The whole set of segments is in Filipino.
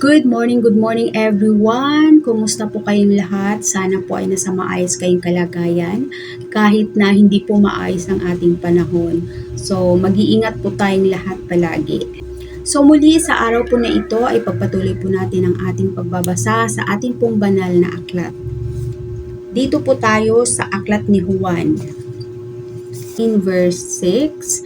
Good morning, good morning everyone. Kumusta po kayong lahat? Sana po ay nasa maayos kayong kalagayan kahit na hindi po maayos ang ating panahon. So, mag-iingat po tayong lahat palagi. So, muli sa araw po na ito ay pagpatuloy po natin ang ating pagbabasa sa ating pong banal na aklat. Dito po tayo sa aklat ni Juan. In verse 6,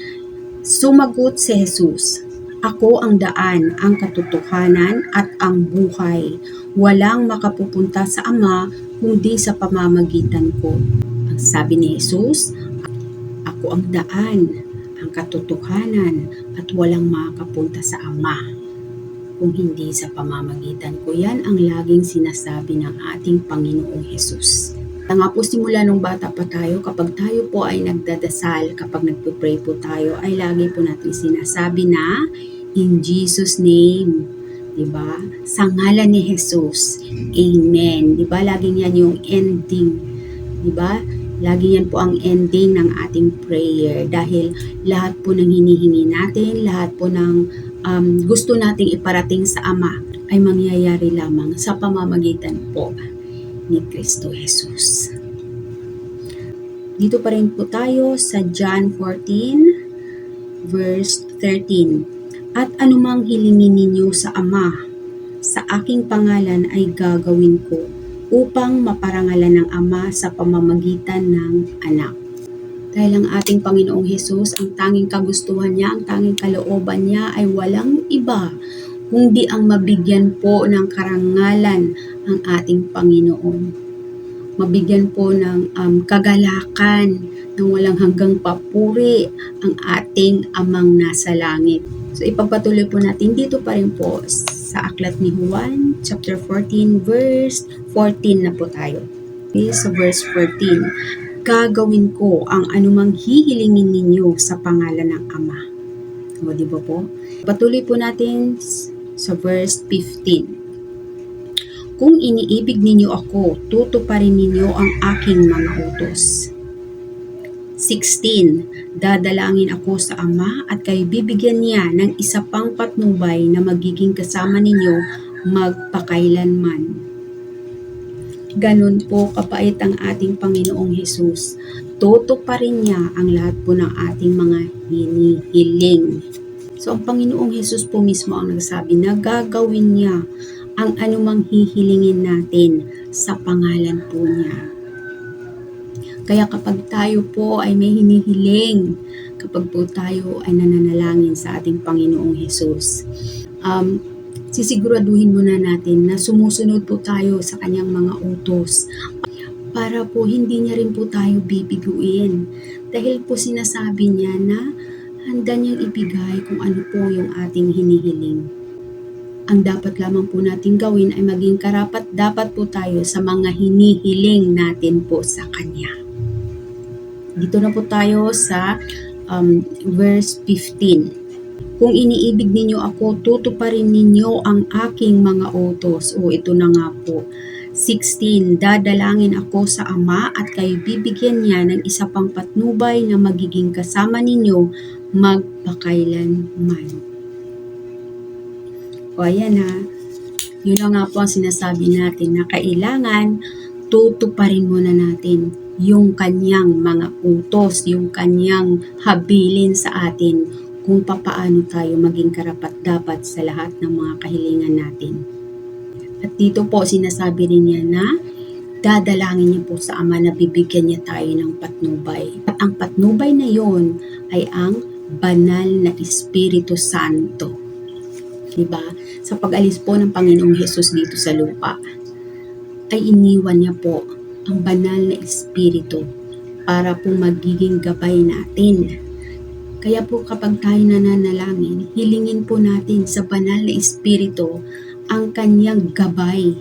Sumagot si Jesus, Ako ang daan, ang katotohanan at ang buhay. Walang makapupunta sa Ama kundi sa pamamagitan ko. Ang sabi ni Jesus, Ako ang daan, ang katotohanan at walang makapunta sa Ama kung hindi sa pamamagitan ko. Yan ang laging sinasabi ng ating Panginoong. Kaya nga po simula nung bata pa tayo, kapag tayo po ay nagdadasal, kapag nagpo-pray po tayo, ay lagi po natin sinasabi na, in Jesus name, di ba? Sa ngalan ni Jesus, Amen. Di ba? Laging yan yung ending, di ba? Lagi yan po ang ending ng ating prayer dahil lahat po ng hinihingi natin, lahat po ng um, gusto nating iparating sa Ama ay mangyayari lamang sa pamamagitan po ni Kristo Jesus. Dito pa rin po tayo sa John 14 verse 13. At anumang hilingin ninyo sa Ama, sa aking pangalan ay gagawin ko upang maparangalan ng Ama sa pamamagitan ng anak. Dahil ang ating Panginoong Hesus, ang tanging kagustuhan niya, ang tanging kalooban niya ay walang iba kundi ang mabigyan po ng karangalan ang ating Panginoon. Mabigyan po ng um, kagalakan ng walang hanggang papuri ang ating amang nasa langit. So ipagpatuloy po natin dito pa rin po sa aklat ni Juan, chapter 14, verse 14 na po tayo. Okay, so verse 14. Gagawin ko ang anumang hihilingin ninyo sa pangalan ng Ama. O, di ba po? Patuloy po natin sa verse 15. Kung iniibig ninyo ako, tutuparin ninyo ang aking mga utos. 16. Dadalangin ako sa Ama at kayo bibigyan niya ng isa pang patnubay na magiging kasama ninyo magpakailanman. Ganun po kapait ang ating Panginoong Hesus. Tutuparin niya ang lahat po ng ating mga hinihiling. So ang Panginoong Hesus po mismo ang nagsabi na gagawin niya ang anumang hihilingin natin sa pangalan po niya. Kaya kapag tayo po ay may hinihiling, kapag po tayo ay nananalangin sa ating Panginoong Hesus, um, sisiguraduhin muna natin na sumusunod po tayo sa kanyang mga utos para po hindi niya rin po tayo bibiguin. Dahil po sinasabi niya na handa niyang ibigay kung ano po yung ating hinihiling. Ang dapat lamang po natin gawin ay maging karapat dapat po tayo sa mga hinihiling natin po sa Kanya. Dito na po tayo sa um, verse 15. Kung iniibig ninyo ako, tutuparin ninyo ang aking mga utos. O ito na nga po. 16. Dadalangin ako sa Ama at kayo bibigyan niya ng isa pang patnubay na magiging kasama ninyo magpakailanman. O ayan ha. Yun na nga po ang sinasabi natin na kailangan tutuparin muna natin yung kanyang mga utos, yung kanyang habilin sa atin kung papaano tayo maging karapat dapat sa lahat ng mga kahilingan natin. At dito po sinasabi rin niya na dadalangin niya po sa Ama na bibigyan niya tayo ng patnubay. At ang patnubay na yon ay ang banal na Espiritu Santo. Diba? Sa pag-alis po ng Panginoong Hesus dito sa lupa, ay iniwan niya po ang banal na Espiritu para po magiging gabay natin kaya po kapag tayo nananalangin, hilingin po natin sa banal na Espiritu ang kanyang gabay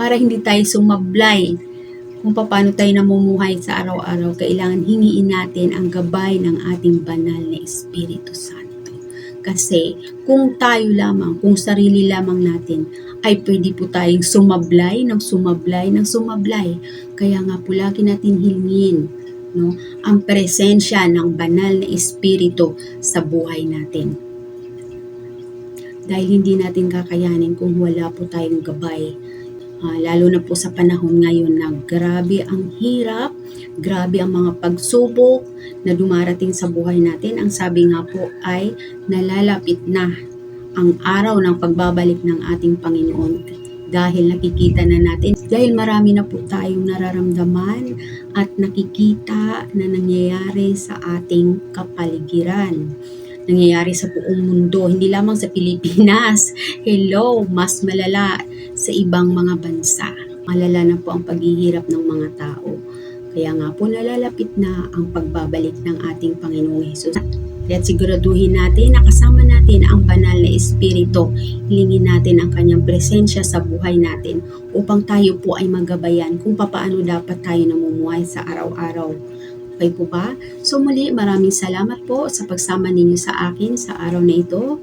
para hindi tayo sumablay kung paano tayo namumuhay sa araw-araw. Kailangan hingiin natin ang gabay ng ating banal na Espiritu Santo. Kasi kung tayo lamang, kung sarili lamang natin, ay pwede po tayong sumablay ng sumablay ng sumablay. Kaya nga po lagi natin hilingin no, ang presensya ng banal na espiritu sa buhay natin. dahil hindi natin kakayanin kung wala po tayong gabay. Ah, lalo na po sa panahon ngayon na grabe ang hirap, grabe ang mga pagsubok na dumarating sa buhay natin. Ang sabi nga po ay nalalapit na ang araw ng pagbabalik ng ating Panginoon dahil nakikita na natin dahil marami na po tayong nararamdaman at nakikita na nangyayari sa ating kapaligiran nangyayari sa buong mundo, hindi lamang sa Pilipinas. Hello, mas malala sa ibang mga bansa. Malala na po ang paghihirap ng mga tao. Kaya nga po nalalapit na ang pagbabalik ng ating Panginoong Hesus. Kaya siguraduhin natin na kasama natin ang banal na Espiritu. Hilingin natin ang kanyang presensya sa buhay natin upang tayo po ay magabayan kung papaano dapat tayo namumuhay sa araw-araw. Okay po ba? So muli, maraming salamat po sa pagsama ninyo sa akin sa araw na ito.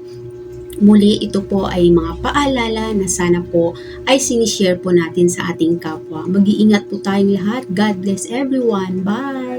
Muli, ito po ay mga paalala na sana po ay sinishare po natin sa ating kapwa. Mag-iingat po tayong lahat. God bless everyone. Bye!